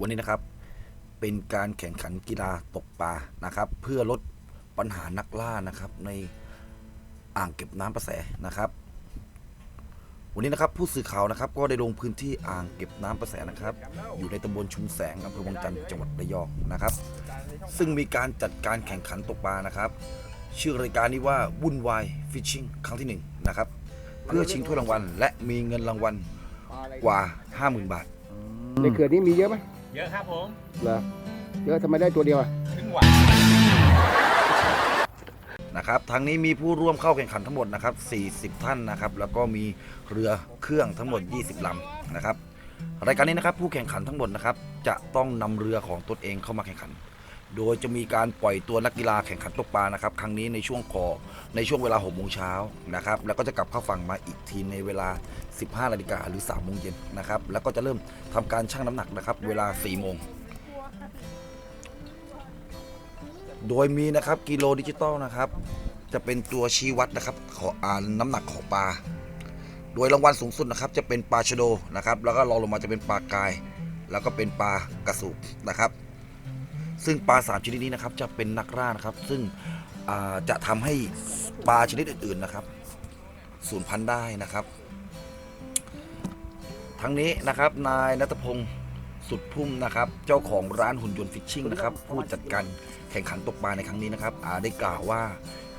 วันนี้นะครับ เป็นการแข่งขันกีฬาตกปลานะครับ เพื่อลดปัญหานักล่านะครับในอ่างเก็บน้ำประแสนะครับ วันนี้นะครับผู้สื่อข่าวนะครับ ก็ได้ลงพื้นที่อ่างเก็บน้ำประแสนะครับ อยู่ในตำบลชุมแสงอำเภอวังจันทร์จังหวัดระยองนะครับ ซึ่งมีการจัดการแข่งขันตกปลานะครับ ชื่อรายการนี้ว่าวุ่นวายฟิชชิ่งครั้งที่หนึ่งนะครับเพื่อชิงถ้วยรางวัล และมีเงินรางวัลกว่า 50,000 บาท ในเขื่อนนี้มีเยอะไหม เยอะครับผมเหรอเยอะทำไมได้ตัวเดียวอะถึงหวานนะครับทั้งนี้มีผู้ร่วมเข้าแข่งขันทั้งหมดนะครับ 40 ท่านนะครับ แล้วก็มีเรือเครื่องทั้งหมด 20ลำนะครับ รายการนี้นะครับผู้แข่งขันทั้งหมดนะครับจะต้องนำเรือของตนเองเข้ามาแข่งขัน โดยจะมีการปล่อยตัวนักกีฬาแข่งขันตกปลานะครับ ครั้งนี้ในช่วงคอในช่วงเวลา6โมงเช้านะครับ แล้วก็จะกลับเข้าฝั่งมาอีกทีในเวลา 15นาฬิกาหรือ3โมงเย็นนะครับ แล้วก็จะเริ่มทำการชั่งน้ำหนักนะครับ เวลา4โมงโดยมีนะครับกิโลดิจิตอลนะครับ จะเป็นตัวชี้วัดนะครับขออ่านน้ำหนักของปลาโดยรางวัลสูงสุดนะครับ จะเป็นปลาชโดนะครับ แล้วก็รองลงมาจะเป็นปลากาย แล้วก็เป็นปลากระสูบนะครับ ซึ่งปลาสามชนิดนี้นะครับจะเป็นนักล่านะครับ ซึ่งจะทำให้ปลาชนิดอื่นๆนะครับสูญพันธุ์ได้นะครับ ทั้งนี้นะครับนายนัทพงศ์สุดพุ่มนะครับ เจ้าของร้านหุ่นยนต์ฟิชชิ่งนะครับผู้จัดการแข่งขันตกปลาในครั้งนี้นะครับอาได้กล่าวว่า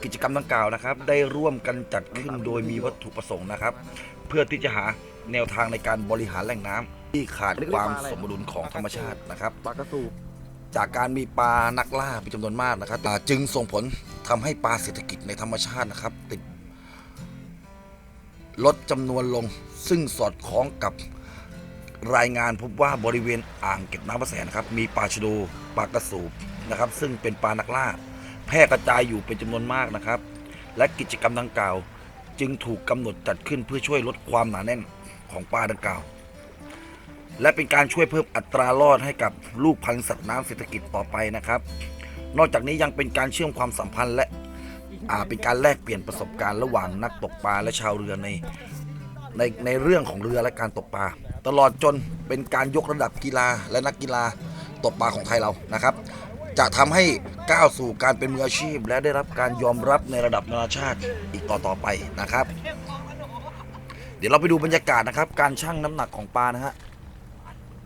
กิจกรรมดังกล่าวนะครับ ได้ร่วมกันจัดขึ้นโดยมีวัตถุประสงค์นะครับ เพื่อที่จะหาแนวทางในการบริหารแหล่งน้ำที่ขาดความสมดุลของธรรมชาตินะครับปลากระสูบ จากการมีปลานักล่าเป็นจำนวนมากนะครับจึงส่งผลทำให้ปลาเศรษฐกิจในธรรมชาตินะครับ ติด ลดจำนวนลง ซึ่งสอดคล้องกับรายงานพบว่าบริเวณอ่างเก็บน้ำประแสนะครับ มีปลาชะโดปลากระสูบนะครับ ซึ่งเป็นปลานักล่า แพร่กระจายอยู่เป็นจำนวนมากนะครับ และกิจกรรมดังกล่าว จึงถูกกำหนดจัดขึ้นเพื่อช่วยลดความหนาแน่นของปลาดังกล่าว และเป็นการช่วยเพิ่มอัตรารอดให้กับลูกพันธุ์สัตว์น้ำเศรษฐกิจต่อไปนะครับ นอกจากนี้ยังเป็นการเชื่อมความสัมพันธ์และเป็นการแลกเปลี่ยนประสบการณ์ระหว่างนักตกปลาและชาวเรือในในในเรื่องของเรือและการตกปลา ตลอดจนเป็นการยกระดับกีฬาและนักกีฬาตกปลาของไทยเรานะครับ จะทำให้ก้าวสู่การเป็นมืออาชีพ และได้รับการยอมรับในระดับนานาชาติอีกต่อต่อไปนะครับ เดี๋ยวเราไปดูบรรยากาศนะครับ การชั่งน้ำหนักของปลานะฮะ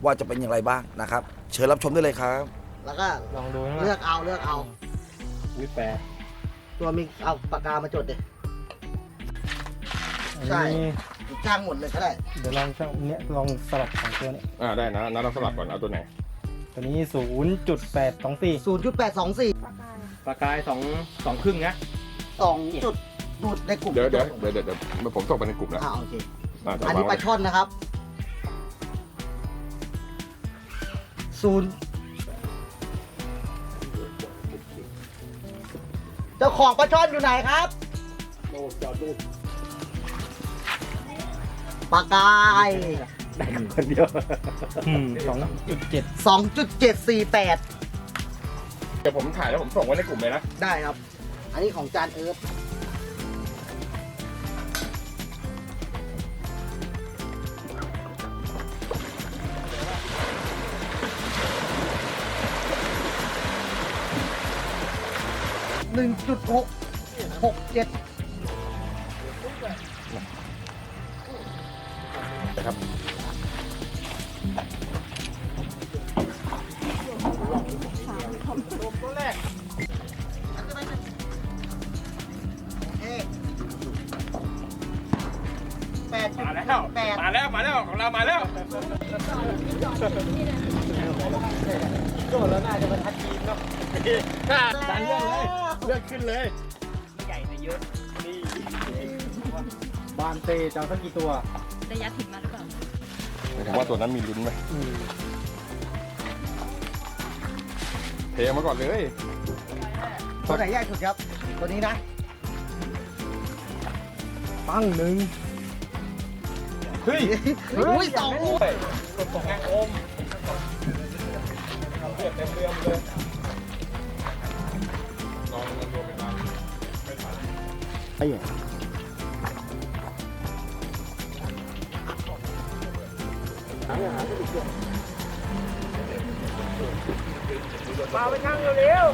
ว่าจะเป็นอย่างไรบ้างนะครับ เชิญรับชมได้เลยครับ แล้วก็ลองดูนะเลือกเอาเลือกเอา วิแปดตัวมีเอาปากกามาจดดิใช่จ้างหมดเลยก็ได้ เดี๋ยวลองช่างเนี้ยลองสลับของตัวเนี้ยอ่าได้นะนัดเราสลับก่อนเอาตัวไหน ตัวนี้ศูนย์จุดแปดสองสี่0.824 ปลากายสองสองครึ่งนะ2จุดดูดในกลุ่มเดี๋ยวเดี๋ยวเดี๋ยวเดี๋ยวเดี๋ยวผมส่งไปในกลุ่มแล้วอ่าโอเค อ่าเดี๋ยวอันวางนี้ปไว้ลาช่อนนะครับ ศูนย์เจ้าของปลาช่อนอยู่ไหนครับปลากายคนเดียวสองจุดเจ็ด2.748 เดี๋ยวผมถ่ายแล้วผมส่งไว้ในกลุ่มเลยนะ ได้ครับ อันนี้ของจานเอิร์ธ หนึ่งจุดหกหกเจ็ดนะครับแปดจุดมาแล้วแปดมาแล้วมาแล้วของเรามาแล้ว ดันเรื่องเลยเลือกขึ้นเลยใหญ่แต่เยอะบานเตจะเอาสักกี่ตัวระยะถึงมาหรือเปล่าผมว่าตัวนั้นมีลุ้นไหมอืมเทมาก่อนเลย ตัวไหนใหญ่สุดครับ ตัวนี้นะปั้งหนึ่งเฮ้ยอุ้ยสองลูกส่งแองโอมเลือดเต็มเรือมเลย kayak. Vào bên trong nhiều liều.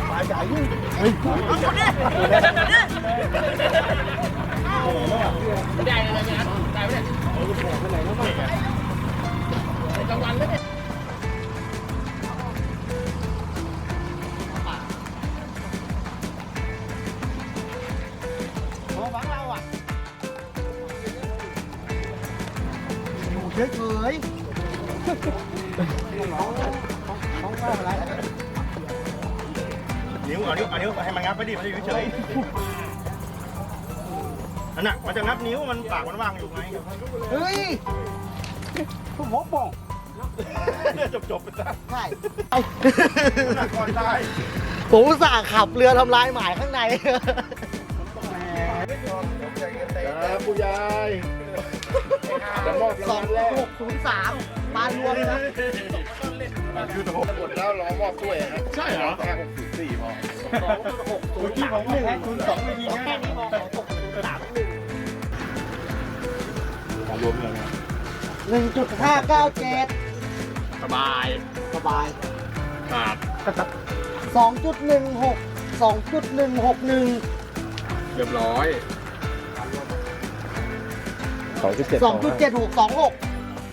này phải chạy đi không đi đi đây là nhà anh đây đây cái này nó mắc trong lành đấy chết người không không không không không không không không không นิ้วเอานิ้วเอานิ้วให้มันงับไปดิมันจะอยู่เฉยนั่นน่ะมันจะงับนิ้วมันปากมันว่างอยู่ไงเฮ้ยผมหัวป่องจบจบไปซะใช่หนักก่อนตายผมอุตส่าห์ขับเรือทำลายหมายข้างในครับผู้ใหญ่จะมอบสราองงวัลแรกหกศูนย์สามมารวมนะ คือหมดแล้วรอมอบถ้วยครับใช่เหรอแค่หกสิบสี่พอเมื่อกี้ของหนึ่งคูณสองไม่ยิงแค่นี้มองหกศูนย์สามหนึ่งรวมเลยนะหนึ่งจุดห้าเก้าเจ็ดสบายสบายขาดสองจุดหนึ่งหกสองจุดหนึ่งหกหนึ่งเรียบร้อยสองจุดเจ็ดหกสองหก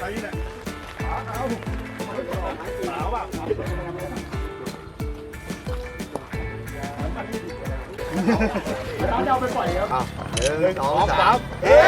ไปนี่แหละสาวสาวอะหนึ่งสองสามเฮ้